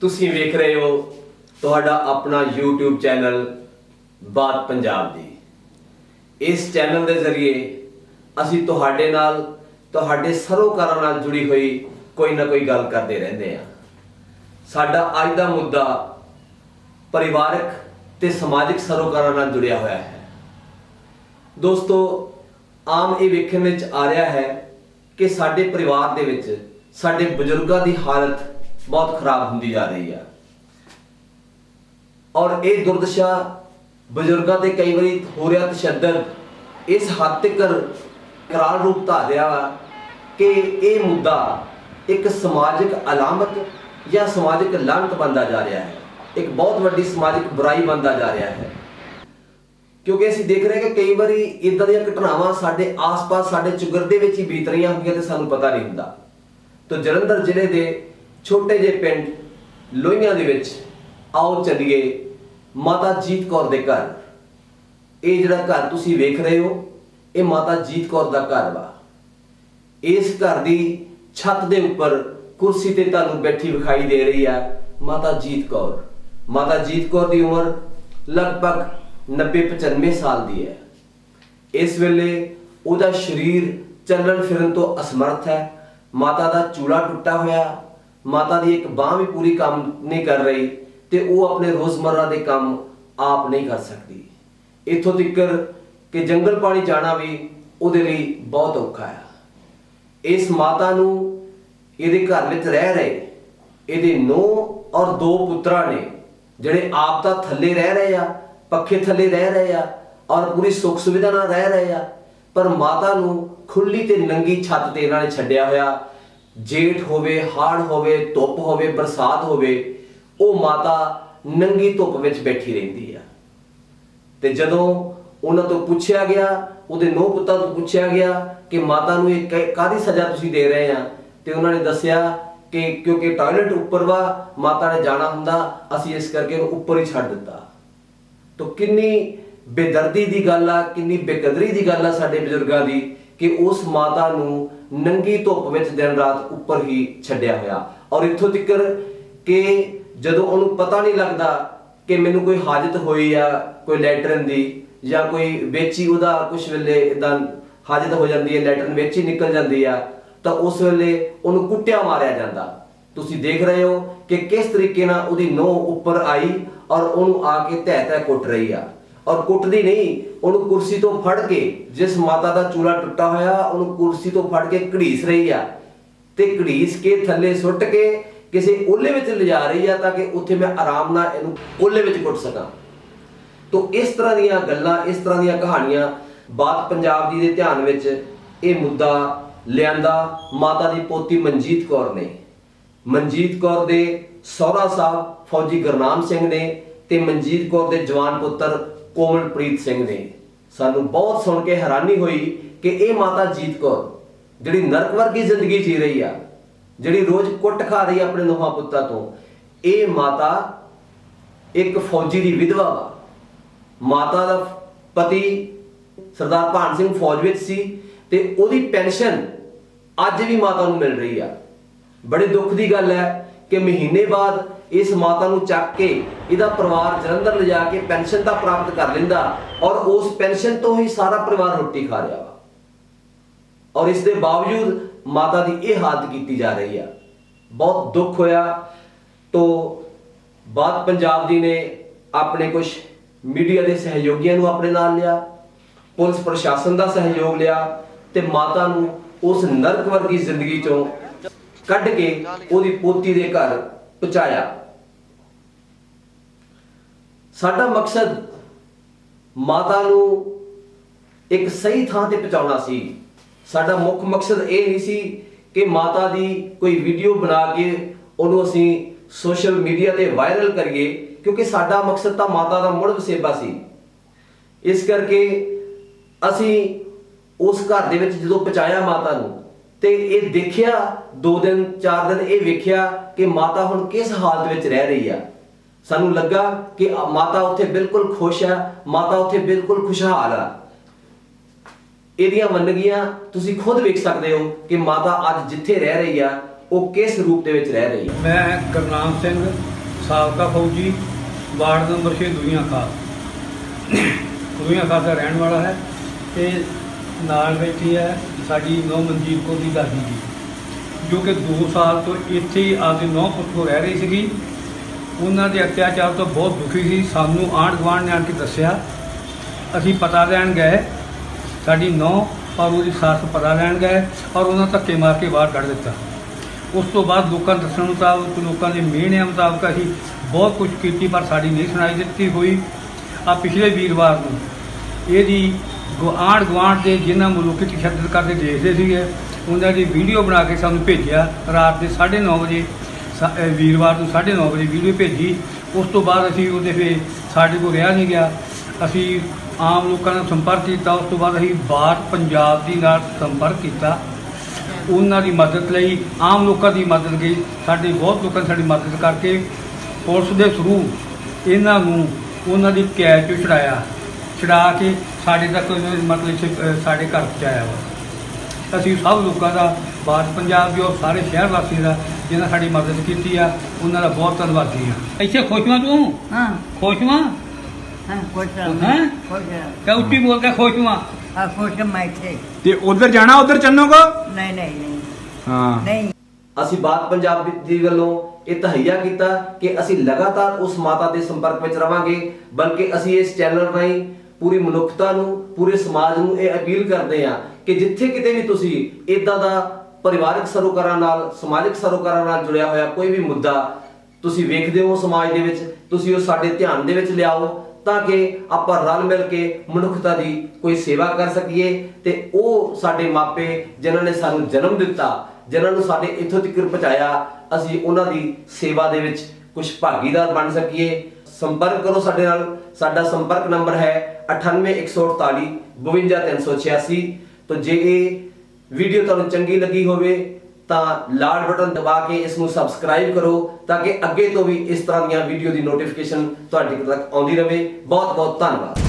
ਤੁਸੀਂ ਵੇਖ ਰਹੇ ਹੋ ਤੁਹਾਡਾ ਆਪਣਾ YouTube ਚੈਨਲ ਬਾਤ ਪੰਜਾਬ ਦੀ। ਇਸ ਚੈਨਲ ਦੇ ਜ਼ਰੀਏ ਅਸੀਂ ਤੁਹਾਡੇ ਨਾਲ, ਤੁਹਾਡੇ ਸਰੋਕਾਰਾਂ ਨਾਲ ਜੁੜੀ ਹੋਈ ਕੋਈ ਨਾ ਕੋਈ ਗੱਲ ਕਰਦੇ ਰਹਿੰਦੇ ਹਾਂ। ਸਾਡਾ ਅੱਜ ਦਾ ਮੁੱਦਾ ਪਰਿਵਾਰਕ ਤੇ ਸਮਾਜਿਕ ਸਰੋਕਾਰਾਂ ਨਾਲ ਜੁੜਿਆ ਹੋਇਆ ਹੈ। ਦੋਸਤੋ, ਆਮ ਇਹ ਵੇਖਣ ਵਿੱਚ ਆ ਰਿਹਾ ਹੈ ਕਿ ਸਾਡੇ ਪਰਿਵਾਰ ਦੇ ਵਿੱਚ, ਸਾਡੇ ਬਜ਼ੁਰਗਾਂ ਦੀ ਹਾਲਤ ਬਹੁਤ ਖਰਾਬ ਹੁੰਦੀ ਜਾ ਰਹੀ ਆ। ਔਰ ਇਹ ਦੁਰਦਸ਼ਾ ਬਜ਼ੁਰਗਾਂ ਤੇ ਕਈ ਵਾਰੀ ਹੋ ਰਿਹਾ ਤਸ਼ੱਦਦ। ਇਸ ਹੱਦ ਤੱਕ ਕਰਾਲ ਰੂਪ ਧਾਰ ਰਿਹਾ ਵਾ ਕਿ ਇਹ ਮੁੱਦਾ ਇੱਕ ਸਮਾਜਿਕ ਅਲਾਮਤ ਜਾਂ ਸਮਾਜਿਕ ਲਾਂਤ ਬਣਦਾ ਜਾ ਰਿਹਾ ਹੈ। ਇੱਕ ਬਹੁਤ ਵੱਡੀ ਸਮਾਜਿਕ ਬੁਰਾਈ ਬਣਦਾ ਜਾ ਰਿਹਾ ਹੈ। ਕਿਉਂਕਿ ਅਸੀਂ ਦੇਖ ਰਹੇ ਹਾਂ ਕਿ ਕਈ ਵਾਰੀ ਇਦਾਂ ਦੀਆਂ ਘਟਨਾਵਾਂ ਸਾਡੇ ਆਸ-ਪਾਸ, ਸਾਡੇ ਚੁਗਰ ਦੇ ਵਿੱਚ ਹੀ ਬੀਤ ਰਹੀਆਂ ਹੁੰਦੀਆਂ ਤੇ ਸਾਨੂੰ ਪਤਾ ਨਹੀਂ ਹੁੰਦਾ। ਤਾਂ ਜਲੰਧਰ ਜ਼ਿਲ੍ਹੇ ਦੇ ਛੋਟੇ ਜਿਹੇ ਪਿੰਡ ਲੋਹੀਆਂ ਦੇ ਵਿੱਚ ਆਓ ਚੱਲੀਏ ਮਾਤਾ ਜੀਤ ਕੌਰ ਦੇ ਘਰ। ਇਹ ਜਿਹੜਾ ਘਰ ਤੁਸੀਂ ਵੇਖ ਰਹੇ ਹੋ, ਇਹ ਮਾਤਾ ਜੀਤ ਕੌਰ ਦਾ ਘਰ ਵਾ। ਇਸ ਘਰ ਦੀ ਛੱਤ ਦੇ ਉੱਪਰ ਕੁਰਸੀ ਤੇ ਤੁਹਾਨੂੰ ਬੈਠੀ ਵਿਖਾਈ ਦੇ ਰਹੀ ਆ ਮਾਤਾ ਜੀਤ ਕੌਰ। ਮਾਤਾ ਜੀਤ ਕੌਰ ਦੀ ਉਮਰ ਲਗਭਗ 90-95 ਸਾਲ ਦੀ ਹੈ। ਇਸ ਵੇਲੇ ਉਹਦਾ ਸਰੀਰ ਚੱਲਣ ਫਿਰਨ ਤੋਂ ਅਸਮਰਥ ਹੈ। ਮਾਤਾ ਦਾ ਚੂੜਾ ਟੁੱਟਾ ਹੋਇਆ ਮਾਤਾ ਦੀ ਇੱਕ ਬਾਹ ਵੀ ਪੂਰੀ ਕੰਮ ਨਹੀਂ ਕਰ ਰਹੀ ਤੇ ਉਹ ਆਪਣੇ ਰੋਜ਼ਮਰਰਾ ਦੇ ਕੰਮ ਆਪ ਨਹੀਂ ਕਰ ਸਕਦੀ। ਇਥੋਂ ਤੱਕਰ ਕਿ ਜੰਗਲ ਪਾਣੀ ਜਾਣਾ ਵੀ ਉਹਦੇ ਲਈ ਬਹੁਤ ਔਖਾ ਹੈ ਇਸ ਮਾਤਾ ਨੂੰ ਇਹਦੇ ਘਰ ਵਿੱਚ ਰਹਿ ਰਹੇ ਇਹਦੇ ਨੌ ਔਰ ਦੋ ਪੁੱਤਰਾਂ ਨੇ, ਜਿਹੜੇ ਆਪ ਤਾਂ ਥੱਲੇ ਰਹਿ ਰਹੇ ਆ, ਪੱਖੇ ਥੱਲੇ ਰਹਿ ਰਹੇ ਆ ਔਰ ਪੂਰੀ ਸੁੱਖ ਸੁਵਿਧਾ ਨਾਲ ਰਹਿ ਰਹੇ ਆ, ਪਰ ਮਾਤਾ ਨੂੰ ਖੁੱਲੀ ਤੇ ਨੰਗੀ ਛੱਤ ਤੇ ਇਹਨਾਂ ਨੇ ਛੱਡਿਆ ਹੋਇਆ ਜੇਠ ਹੋਵੇ, ਹਾੜ ਹੋਵੇ, ਧੁੱਪ ਹੋਵੇ, ਬਰਸਾਤ ਹੋਵੇ, ਉਹ ਮਾਤਾ ਨੰਗੀ ਧੁੱਪ ਵਿੱਚ ਬੈਠੀ ਰਹਿੰਦੀ ਆ। ਤੇ ਜਦੋਂ ਉਹਨਾਂ ਤੋਂ ਪੁੱਛਿਆ ਗਿਆ, ਉਹਦੇ ਨੌ ਪੁੱਤਾਂ ਤੋਂ ਪੁੱਛਿਆ ਗਿਆ ਕਿ ਮਾਤਾ ਨੂੰ ਇਹ ਕ- ਕਾਹਦੀ ਸਜ਼ਾ ਤੁਸੀਂ ਦੇ ਰਹੇ ਆ? ਤੇ ਉਹਨਾਂ ਨੇ ਦੱਸਿਆ ਕਿ ਕਿਉਂਕਿ ਟਾਇਲਟ ਉੱਪਰ ਵਾ, ਮਾਤਾ ਨੇ ਜਾਣਾ ਹੁੰਦਾ, ਅਸੀਂ ਇਸ ਕਰਕੇ ਉਹਨੂੰ ਉੱਪਰ ਹੀ ਛੱਡ ਦਿੱਤਾ। ਤਾਂ ਕਿੰਨੀ ਬੇਦਰਦੀ ਦੀ ਗੱਲ ਆ, ਕਿੰਨੀ ਬੇਕਦਰੀ ਦੀ ਗੱਲ ਆ ਸਾਡੇ ਬਜ਼ੁਰਗਾਂ ਦੀ ਕਿ ਉਸ ਮਾਤਾ ਨੂੰ ਨੰਗੀ ਧੁੱਪ ਵਿੱਚ ਦਿਨ ਰਾਤ ਉੱਪਰ ਹੀ ਛੱਡਿਆ ਹੋਇਆ। ਔਰ ਇੱਥੋਂ ਤੱਕ ਕਿ ਜਦੋਂ ਉਹਨੂੰ ਪਤਾ ਨਹੀਂ ਲੱਗਦਾ ਕਿ ਮੈਨੂੰ ਕੋਈ ਹਾਜਤ ਹੋਈ ਆ, ਕੋਈ ਲੈਟਰਨ ਦੀ ਜਾਂ ਕੋਈ ਵੇਚੀ ਉਹਦਾ ਕੁਝ ਵੇਲੇ ਇਦਾਂ ਹਾਜਤ ਹੋ ਜਾਂਦੀ ਹੈ, ਲੈਟਰਨ ਵਿੱਚ ਹੀ ਨਿਕਲ ਜਾਂਦੀ ਆ, ਤਾਂ ਉਸ ਵੇਲੇ ਉਹਨੂੰ ਕੁੱਟਿਆ ਮਾਰਿਆ ਜਾਂਦਾ। ਤੁਸੀਂ ਦੇਖ ਰਹੇ ਹੋ ਕਿ ਕਿਸ ਤਰੀਕੇ ਨਾਲ ਉਹਦੀ ਨੋਹ ਉੱਪਰ ਆਈ ਔਰ ਉਹਨੂੰ ਆ ਕੇ ਤਹਿ ਤਹਿ ਕੁੱਟ ਰਹੀ ਆ। ਔਰ ਕੁੱਟਦੀ ਨਹੀਂ, ਉਹਨੂੰ ਕੁਰਸੀ ਤੋਂ ਫੜ ਕੇ ਜਿਸ ਮਾਤਾ ਦਾ ਚੂਲਾ ਟੁੱਟਾ ਹੋਇਆ, ਉਹਨੂੰ ਕੁਰਸੀ ਤੋਂ ਫੜ ਕੇ ਘੜੀਸ ਰਹੀ ਆ। ਤੇ ਘੜੀਸ ਕੇ ਥੱਲੇ ਸੁੱਟ ਕੇ ਕਿਸੇ ਓਲੇ ਵਿੱਚ ਲਿਜਾ ਰਹੀ ਆ ਤਾਂ ਕਿ ਉੱਥੇ ਮੈਂ ਆਰਾਮ ਨਾਲ ਇਹਨੂੰ ਓਲੇ ਵਿੱਚ ਕੁੱਟ ਸਕਾਂ। ਤੋ ਇਸ ਤਰ੍ਹਾਂ ਦੀਆਂ ਗੱਲਾਂ, ਇਸ ਤਰ੍ਹਾਂ ਦੀਆਂ ਕਹਾਣੀਆਂ ਬਾਤ ਪੰਜਾਬ ਦੀ ਦੇ ਧਿਆਨ ਵਿੱਚ ਇਹ ਮੁੱਦਾ ਲਿਆਂਦਾ ਮਾਤਾ ਦੀ ਪੋਤੀ ਮਨਜੀਤ ਕੌਰ ਨੇ। ਮਨਜੀਤ ਕੌਰ ਦੇ ਸਹੁਰਾ ਸਾਹਿਬ ਫੌਜੀ ਗੁਰਨਾਮ ਸਿੰਘ ਨੇ ਤੇ ਮਨਜੀਤ ਕੌਰ ਦੇ ਜਵਾਨ ਪੁੱਤਰ ਕੋਮਲਪ੍ਰੀਤ ਸਿੰਘ ਨੇ ਸਾਨੂੰ ਬਹੁਤ ਸੁਣ ਕੇ ਹੈਰਾਨੀ ਹੋਈ ਕਿ ਇਹ ਮਾਤਾ ਜੀਤ ਕੌਰ, ਜਿਹੜੀ ਨਰਕ ਵਰਗੀ ਜ਼ਿੰਦਗੀ ਜੀ ਰਹੀ ਆ, ਜਿਹੜੀ ਰੋਜ਼ ਕੁੱਟ ਖਾ ਰਹੀ ਆ ਆਪਣੇ ਨੋਹਾਂ ਪੁੱਤਾਂ ਤੋਂ, ਇਹ ਮਾਤਾ ਇੱਕ ਫੌਜੀ ਦੀ ਵਿਧਵਾ ਵਾ। ਮਾਤਾ ਦਾ ਪਤੀ ਸਰਦਾਰ ਭਾਨ ਸਿੰਘ ਫੌਜ ਵਿੱਚ ਸੀ ਤੇ ਉਹਦੀ ਪੈਨਸ਼ਨ ਅੱਜ ਵੀ ਮਾਤਾ ਨੂੰ ਮਿਲ ਰਹੀ ਆ। ਬੜੇ ਦੁੱਖ ਦੀ ਗੱਲ ਹੈ ਕਿ ਮਹੀਨੇ ਬਾਅਦ ਇਸ ਮਾਤਾ ਨੂੰ ਚੱਕ ਕੇ ਇਹਦਾ ਪਰਿਵਾਰ ਜਲੰਧਰ ਲਿਜਾ ਕੇ ਪੈਨਸ਼ਨ ਤਾਂ ਪ੍ਰਾਪਤ ਕਰ ਲੈਂਦਾ ਔਰ ਉਸ ਪੈਨਸ਼ਨ ਤੋਂ ਹੀ ਸਾਰਾ ਪਰਿਵਾਰ ਰੋਟੀ ਖਾ ਰਿਹਾ ਵਾ। ਔਰ ਇਸ ਦੇ ਬਾਵਜੂਦ ਮਾਤਾ ਦੀ ਇਹ ਹਾਲਤ ਕੀਤੀ ਜਾ ਰਹੀ ਆ। ਬਹੁਤ ਦੁੱਖ ਹੋਇਆ। ਤੋਂ ਬਾਤ ਪੰਜਾਬ ਦੀ ਨੇ ਆਪਣੇ ਕੁਝ ਮੀਡੀਆ ਦੇ ਸਹਿਯੋਗੀਆਂ ਨੂੰ ਆਪਣੇ ਨਾਲ ਲਿਆ, ਪੁਲਿਸ ਪ੍ਰਸ਼ਾਸਨ ਦਾ ਸਹਿਯੋਗ ਲਿਆ ਤੇ ਮਾਤਾ ਨੂੰ ਉਸ ਨਰਕ ਵਰਗੀ ਜ਼ਿੰਦਗੀ ਚੋਂ ਕੱਢ ਕੇ ਉਹਦੀ ਪੋਤੀ ਦੇ ਘਰ ਪਹੁੰਚਾਇਆ। ਸਾਡਾ ਮਕਸਦ ਮਾਤਾ ਨੂੰ ਇੱਕ ਸਹੀ ਥਾਂ ਤੇ ਪਹੁੰਚਾਉਣਾ ਸੀ। ਸਾਡਾ ਮੁੱਖ ਮਕਸਦ ਇਹ ਨਹੀਂ ਸੀ ਕਿ ਮਾਤਾ ਦੀ ਕੋਈ ਵੀਡੀਓ ਬਣਾ ਕੇ ਉਹਨੂੰ ਅਸੀਂ ਸੋਸ਼ਲ ਮੀਡੀਆ ਤੇ ਵਾਇਰਲ ਕਰੀਏ, ਕਿਉਂਕਿ ਸਾਡਾ ਮਕਸਦ ਤਾਂ ਮਾਤਾ ਦਾ ਮੁੜ ਵਸੇਬਾ ਸੀ। ਇਸ ਕਰਕੇ ਅਸੀਂ ਉਸ ਘਰ ਦੇ ਵਿੱਚ ਜਦੋਂ ਪਹੁੰਚਾਇਆ ਮਾਤਾ ਨੂੰ ਤੇ ਇਹ ਦੇਖਿਆ, ਦੋ ਦਿਨ, ਚਾਰ ਦਿਨ ਇਹ ਵੇਖਿਆ ਕਿ ਮਾਤਾ ਹੁਣ ਕਿਸ ਹਾਲਤ ਵਿੱਚ ਰਹਿ ਰਹੀ ਆ। ਸਾਨੂੰ ਲੱਗਾ ਕਿ ਮਾਤਾ ਉੱਥੇ ਬਿਲਕੁਲ ਖੁਸ਼ ਆ, ਮਾਤਾ ਉੱਥੇ ਬਿਲਕੁਲ ਖੁਸ਼ਹਾਲ ਆ। ਇਹਦੀਆਂ ਵੰਨਗੀਆਂ ਤੁਸੀਂ ਖੁਦ ਵੇਖ ਸਕਦੇ ਹੋ ਕਿ ਮਾਤਾ ਅੱਜ ਜਿੱਥੇ ਰਹਿ ਰਹੀ ਆ, ਉਹ ਕਿਸ ਰੂਪ ਦੇ ਵਿੱਚ ਰਹਿ ਰਹੀ ਹੈ ਮੈਂ ਗੁਰਨਾਮ ਸਿੰਘ, ਸਾਬਕਾ ਫੌਜੀ, ਵਾਰਡ ਨੰਬਰ 6 ਦੁਨੀਆ ਖਾਸ। ਦੁਨੀਆ ਖਾਸ ਦਾ ਰਹਿਣ ਵਾਲਾ ਹੈ ਤੇ ਨਾਲ ਬੈਠੀ ਹੈ ਸਾਡੀ ਨੌ ਮਨਜੀਤ ਕੌਰ ਦੀ ਦਾਦੀ ਜੀ, ਜੋ ਕਿ 2 ਸਾਲ ਤੋਂ ਇੱਥੇ ਹੀ ਆਪਦੇ ਨੌ ਪੁੱਤ ਕੋਲ ਰਹਿ ਰਹੀ ਸੀਗੀ। ਉਹਨਾਂ ਦੇ ਅਤਿਆਚਾਰ ਤੋਂ ਬਹੁਤ ਦੁਖੀ ਸੀ। ਸਾਨੂੰ ਆਂਢ ਗੁਆਂਢ ਨੇ ਆਣ ਕੇ ਦੱਸਿਆ, ਅਸੀਂ ਪਤਾ ਲੈਣ ਗਏ। ਸਾਡੀ ਨੌ ਔਰ ਉਹਦੀ ਸੱਸ ਪਤਾ ਲੈਣ ਗਏ ਔਰ ਉਹਨਾਂ ਧੱਕੇ ਮਾਰ ਕੇ ਬਾਹਰ ਕੱਢ ਦਿੱਤਾ। ਉਸ ਤੋਂ ਬਾਅਦ ਲੋਕਾਂ ਦੱਸਣ ਮੁਤਾਬਕ, ਲੋਕਾਂ ਦੇ ਮਿਹਣਿਆਂ ਮੁਤਾਬਕ ਅਸੀਂ ਬਹੁਤ ਕੁਝ ਕੀਤੀ ਪਰ ਸਾਡੀ ਨਹੀਂ ਸੁਣਾਈ ਦਿੱਤੀ ਹੋਈ। ਆ ਪਿਛਲੇ ਵੀਰਵਾਰ ਨੂੰ ਇਹਦੀ ਗੁਆਂਢ ਗੁਆਂਢ ਦੇ ਜਿਨ੍ਹਾਂ ਮਲੂਕੀ ਤਸ਼ੱਦਦ ਕਰਦੇ ਦੇਖਦੇ ਸੀਗੇ, ਉਹਨਾਂ ਦੀ ਵੀਡੀਓ ਬਣਾ ਕੇ ਸਾਨੂੰ ਭੇਜਿਆ, ਰਾਤ ਦੇ 9:30 ਵਜੇ, ਸਾ- ਵੀਰਵਾਰ ਨੂੰ 9:30 ਵਜੇ ਵੀਡੀਓ ਭੇਜੀ। ਉਸ ਤੋਂ ਬਾਅਦ ਅਸੀਂ ਉਹਦੇ ਫੇ ਸਾਡੇ ਕੋਲ ਰਿਹਾ ਨਹੀਂ ਗਿਆ। ਅਸੀਂ ਆਮ ਲੋਕਾਂ ਨਾਲ ਸੰਪਰਕ ਕੀਤਾ। ਉਸ ਤੋਂ ਬਾਅਦ ਅਸੀਂ ਬਾਹਰ ਪੰਜਾਬ ਦੀ ਨਾਲ ਸੰਪਰਕ ਕੀਤਾ। ਉਹਨਾਂ ਦੀ ਮਦਦ ਲਈ, ਆਮ ਲੋਕਾਂ ਦੀ ਮਦਦ ਗਈ ਸਾਡੇ ਬਹੁਤ ਲੋਕਾਂ ਨੇ ਸਾਡੀ ਮਦਦ ਕਰਕੇ ਪੁਲਿਸ ਦੇ ਥਰੂ ਇਹਨਾਂ ਨੂੰ ਉਹਨਾਂ ਦੀ ਕੈਦ ਚੋਂ ਛੁਡਾਇਆ ਛੁਡਾ ਕੇ ਸਾਡੇ ਤੱਕ ਮਤਲਬ ਸਾਡੇ ਘਰ ਪਹੁੰਚਾਇਆ ਵਾ। ਅਸੀਂ ਸਭ ਲੋਕਾਂ ਦਾ ਬਾਤ ਪੰਜਾਬ ਦੇ ਔਰ ਸਾਰੇ ਸ਼ਹਿਰ ਵਾਸੀਆਂ ਦਾ ਜਿਨ੍ਹਾਂ ਸਾਡੀ ਮਦਦ ਕੀਤੀ ਆ ਉਹਨਾਂ ਦਾ ਬਹੁਤ ਧੰਨਵਾਦੀ ਆ। ਇੱਥੇ ਖੁਸ਼ ਹਾਂ ਤੂੰ? ਹਾਂ। ਖੁਸ਼ ਹਾਂ ਹਾਂ ਖੁਸ਼ ਹੈਂ? ਹਾਂ? ਖੁਸ਼ ਹਾਂ ਕਿ ਉੱਚੀ ਬੋਲ ਕੇ ਖੁਸ਼ ਹਾਂ ਆ ਖੁਸ਼ ਮੈਂ ਇੱਥੇ। ਤੇ ਉਧਰ ਜਾਣਾ ਉਧਰ ਚੰਨੋ ਕੋ? ਨਹੀਂ ਨਹੀਂ ਨਹੀਂ। ਹਾਂ। ਨਹੀਂ। ਅਸੀਂ ਬਾਤ ਪੰਜਾਬ ਦੀ ਵੱਲੋਂ ਇਹ ਤਹਈਆ ਕੀਤਾ ਕਿ ਅਸੀਂ ਲਗਾਤਾਰ ਉਸ ਮਾਤਾ ਦੇ ਸੰਪਰਕ ਵਿੱਚ ਰਵਾਂਗੇ ਬਲਕਿ ਅਸੀਂ ਇਸ ਚੈਨਲ ਰਾਹੀਂ ਪੂਰੀ ਮਨੁੱਖਤਾ ਨੂੰ, ਪੂਰੇ ਸਮਾਜ ਨੂੰ ਇਹ ਅਪੀਲ ਕਰਦੇ ਹਾਂ ਕਿ ਜਿੱਥੇ ਕਿਤੇ ਵੀ ਤੁਸੀਂ ਇਦਾਂ ਦਾ ਪਰਿਵਾਰਕ ਸਰੋਕਾਰਾਂ ਨਾਲ, ਸਮਾਜਿਕ ਸਰੋਕਾਰਾਂ ਨਾਲ ਜੁੜਿਆ ਹੋਇਆ ਕੋਈ ਵੀ ਮੁੱਦਾ ਤੁਸੀਂ ਵੇਖਦੇ ਹੋ ਸਮਾਜ ਦੇ ਵਿੱਚ, ਤੁਸੀਂ ਉਹ ਸਾਡੇ ਧਿਆਨ ਦੇ ਵਿੱਚ ਲਿਆਓ ਤਾਂ ਕਿ ਆਪਾਂ ਰਲ ਮਿਲ ਕੇ ਮਨੁੱਖਤਾ ਦੀ ਕੋਈ ਸੇਵਾ ਕਰ ਸਕੀਏ ਤੇ ਉਹ ਸਾਡੇ ਮਾਪੇ ਜਿਨ੍ਹਾਂ ਨੇ ਸਾਨੂੰ ਜਨਮ ਦਿੱਤਾ, ਜਿਨ੍ਹਾਂ ਨੂੰ ਸਾਡੇ ਇੱਥੋਂ ਤੱਕ ਪਹੁੰਚਾਇਆ, ਅਸੀਂ ਉਹਨਾਂ ਦੀ ਸੇਵਾ ਦੇ ਵਿੱਚ ਕੁਝ ਭਾਗੀਦਾਰ ਬਣ ਸਕੀਏ। ਸੰਪਰਕ ਕਰੋ ਸਾਡੇ ਨਾਲ। ਸਾਡਾ ਸੰਪਰਕ ਨੰਬਰ ਹੈ 98148 52386 ਤੋਂ ਜੇ ਇਹ ਵੀਡੀਓ ਤੁਹਾਨੂੰ ਚੰਗੀ ਲੱਗੀ ਹੋਵੇ, ਤਾਂ ਲਾਲ ਬਟਨ ਦਬਾ ਕੇ ਇਸ ਨੂੰ ਸਬਸਕ੍ਰਾਈਬ ਕਰੋ, ਤਾਂ ਕਿ ਅੱਗੇ ਤੋਂ ਵੀ ਇਸ ਤਰ੍ਹਾਂ ਦੀਆਂ ਵੀਡੀਓ ਦੀ ਨੋਟੀਫਿਕੇਸ਼ਨ ਤੁਹਾਡੇ ਤੱਕ ਆਉਂਦੀ ਰਹੇ। ਬਹੁਤ ਬਹੁਤ ਧੰਨਵਾਦ।